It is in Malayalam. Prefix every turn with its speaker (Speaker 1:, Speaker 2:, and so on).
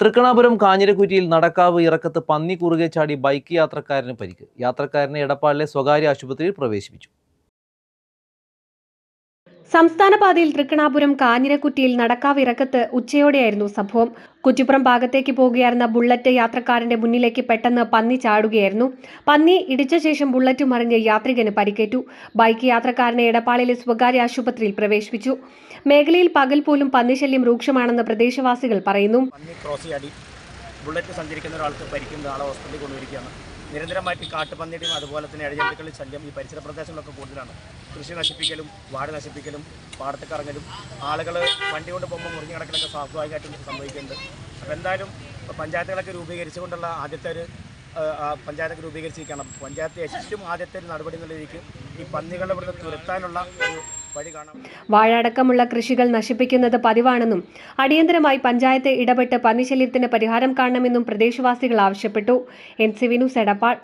Speaker 1: തൃക്കണാപുരം കാഞ്ഞിരക്കുറ്റിയിൽ നടക്കാവ് ഇറക്കത്ത് പന്നി കുറുകെ ചാടി ബൈക്ക് യാത്രക്കാരന് പരിക്ക്. യാത്രക്കാരനെ എടപ്പാളിലെ സ്വകാര്യ ആശുപത്രിയിൽ പ്രവേശിപ്പിച്ചു.
Speaker 2: സംസ്ഥാന പാതയിൽ തൃക്കണാപുരം കാഞ്ഞിരക്കുറ്റിയിൽ നടക്കാവിറക്കത്ത് ഉച്ചയോടെയായിരുന്നു സംഭവം. കുറ്റിപ്പുറം ഭാഗത്തേക്ക് പോകുകയായിരുന്ന ബുള്ളറ്റ് യാത്രക്കാരന്റെ മുന്നിലേക്ക് പെട്ടെന്ന് പന്നി ചാടുകയായിരുന്നു. പന്നി ഇടിച്ച ശേഷം ബുള്ളറ്റ് മറിഞ്ഞ് യാത്രികന് പരിക്കേറ്റു. ബൈക്ക് യാത്രക്കാരനെ എടപ്പാളിലെ സ്വകാര്യ ആശുപത്രിയിൽ പ്രവേശിപ്പിച്ചു. മേഖലയിൽ പകൽ പോലും പന്നിശല്യം രൂക്ഷമാണെന്ന് പ്രദേശവാസികൾ പറയുന്നു.
Speaker 3: ബുള്ളറ്റ് സഞ്ചരിക്കുന്ന ഒരാൾക്ക് പരിക്കുന്ന ആളെ ഹോസ്പിറ്റലിൽ കൊണ്ടുവരികയാണ്. നിരന്തരമായിട്ട് കാട്ടുപന്നിയുടെയും അതുപോലെ തന്നെ ഇഴജന്തുക്കളുടെ ശല്യം ഈ പരിസര പ്രദേശങ്ങളിലൊക്കെ കൂടുതലാണ്. കൃഷി നശിപ്പിക്കലും വാട് നശിപ്പിക്കലും പാടത്ത് കറങ്ങലും ആളുകൾ വണ്ടി കൊണ്ട് പോകുമ്പോൾ മുറിഞ്ഞു കിടക്കലൊക്കെ സ്വാഭാവികമായിട്ടും സംഭവിക്കുന്നുണ്ട്. അപ്പോൾ എന്തായാലും പഞ്ചായത്തുകളൊക്കെ രൂപീകരിച്ചുകൊണ്ടുള്ള ആദ്യത്തെ ഒരു പഞ്ചായത്തൊക്കെ രൂപീകരിച്ചിരിക്കണം പഞ്ചായത്ത് ഏറ്റവും ആദ്യത്തെ ഒരു നടപടി എന്നുള്ള രീതിക്ക് ഈ പന്നികളെ ഇവിടെ തുരത്താനുള്ള ഒരു
Speaker 2: വാഴടക്കമുള്ള കൃഷികൾ നശിപ്പിക്കുന്നത് പതിവാണെന്നും അടിയന്തരമായി പഞ്ചായത്ത് ഇടപെട്ട് പന്നിശല്യത്തിന് പരിഹാരം കാണണമെന്നും പ്രദേശവാസികൾ ആവശ്യപ്പെട്ടു. N C Vinu സെടപ്പാൾ